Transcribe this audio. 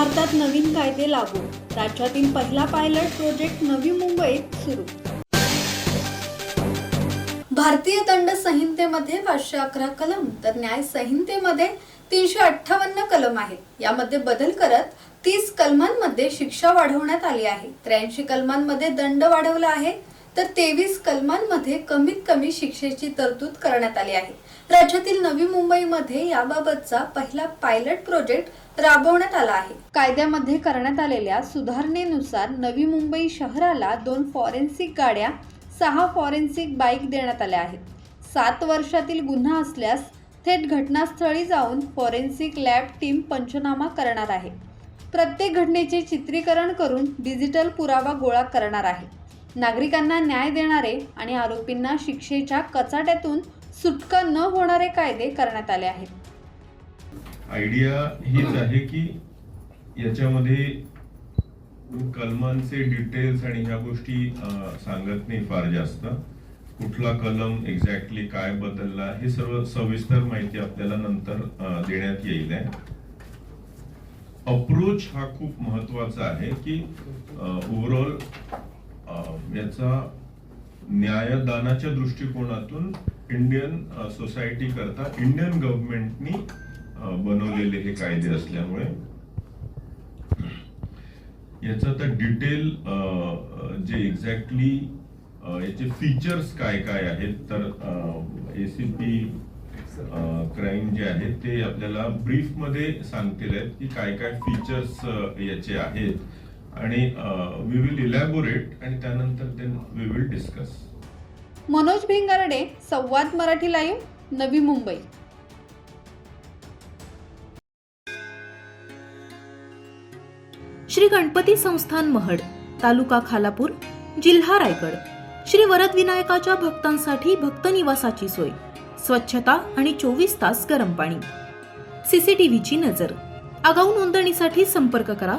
भारतात नवीन कायदे लागू. राज्यातील पहिला पायलट प्रोजेक्ट नवी मुंबईत सुरू. भारतीय दंड संहितेमध्ये पाचशे अकरा कलम तर न्याय संहितेमध्ये तीनशे अठ्ठावन्न कलम आहेत यामध्ये बदल करत तीस कलमांमध्ये शिक्षा वाढवण्यात आली आहे. त्र्याऐंशी कलमांमध्ये दंड वाढवला आहे. तर तेवीस कलमांमध्ये कमीत कमी शिक्षेची तरतूद करण्यात आली आहे. राज्यातील नवी मुंबईमध्ये याबाबतचा पहिला पायलट प्रोजेक्ट राबवण्यात आला आहे. कायद्यामध्ये करण्यात आलेल्या सुधारणेनुसार नवी मुंबई शहराला दोन फॉरेन्सिक गाड्या सहा फॉरेन्सिक बाईक देण्यात आल्या आहेत. सात वर्षातील गुन्हा असल्यास थेट घटनास्थळी जाऊन फॉरेन्सिक लॅब टीम पंचनामा करणार आहे. प्रत्येक घटनेचे चित्रीकरण करून डिजिटल पुरावा गोळा करणार आहे. नागरिकांना न्याय देणारे आणि आरोपींना शिक्षेच्या कचाट्यातून सुटका न होणारे कायदे करण्यात आले आहेत. आयडिया हीच आहे की याच्यामध्ये कलमांचे डिटेल्स आणि ह्या गोष्टी सांगत नाही फार जास्त. कुठला कलम एक्झॅक्टली काय बदलला हे सर्व सविस्तर माहिती आपल्याला नंतर देण्यात येईल आहे. अप्रोच हा खूप महत्त्वाचा आहे की ओव्हरऑल याचा न्यायदानाच्या दृष्टिकोनातून इंडियन सोसायटी करता इंडियन गव्हर्नमेंटनी बनवलेले हे कायदे असल्यामुळे. याचं आता डिटेल जे एक्झॅक्टली याचे फीचर्स काय काय आहेत तर एसीपी क्राईम जे आहेत ते आपल्याला ब्रीफमध्ये सांगतील आहेत की काय काय फीचर्स याचे आहेत. आणि वी विल इलॅबोरेट आणि त्यानंतर then we will discuss Manoj Bhingarde Samvad Marathi live Navi Mumbai. Shri Ganpati संस्थान महड तालुका खालापूर जिल्हा रायगड. श्री वरद विनायकाच्या भक्तांसाठी भक्त निवासाची सोय स्वच्छता आणि चोवीस तास गरम पाणी. सीसीटीव्हीची नजर. आगाऊ नोंदणीसाठी संपर्क करा